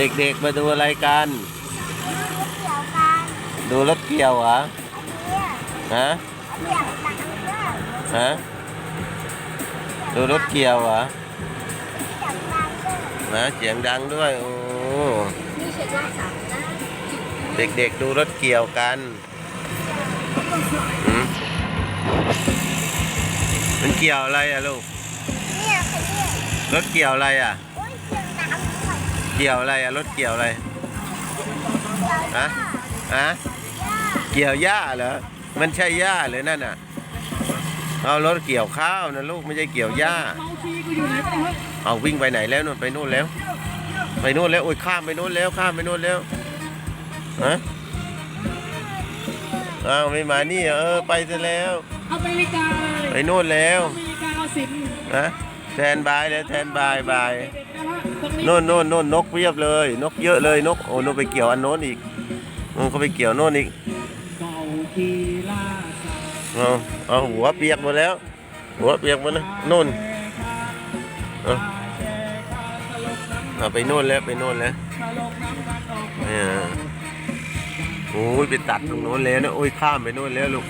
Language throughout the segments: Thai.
เด็กๆมาดูอะไรกัน ดูรถเกี่ยวกันดูรถเกี่ยวเหรอเนี่ยฮะเกี่ยวหนังด้วยฮะดูรถเกี่ยวเหรอเกี่ยวดังด้วยนะเสียงดังด้วยโอ้นี่เช็ดหน้าสามนะเด็กๆดูรถเกี่ยวกันหืมมันเกี่ยวอะไรอะลูกเนี่ยคันนี้รถเกี่ยวอะไรอะ กี่ยวอะไรอะรถเกี่ยวอะไรฮะฮะเกี่ยวหญ้าเหรอ มันใช่หญ้าหรือนั่นน่ะ เอารถเกี่ยวข้าวนะลูกไม่ใช่เกี่ยวหญ้า เอาวิ่งไปไหนแล้วนู่นไปนู่นแล้ว ไปนู่นแล้วโอ้ยข้ามไปนู่นแล้วข้ามไปนู่นแล้วฮะอ้าวไม่มานี่เหรอเออไปซะแล้วอเมริกาเลยไปนู่นแล้วอเมริกาเอาสินนะแทนบายแล้วแทนบายบายนะฮะตรงนี้โน่นโน่นโน่นนกเพียบเลย นกเยอะเลยนกโอ้นู่นไปเกี่ยวอันโน้นอีกนู่นเขาไปเกี่ยวโน่นอีกเอาเอาหัวเปียกหมดแล้ว หัวเปียกหมดแล้วนู่นเอาเอาไปโน่นแล้วไปโน่นแล้วเนี่ยโอ้ยไปตัดตรงโน้นแล้วนะโอ้ยข้ามไปโน่นแล้วลูก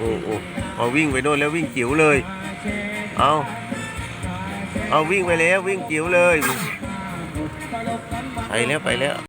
โอ้โอ้เอาวิ่งไปโน่นแล้ววิ่งจิ๋วเลย เอาเอาวิ่งไปแล้ววิ่งจิ๋วเลย ไปแล้วไปแล้ว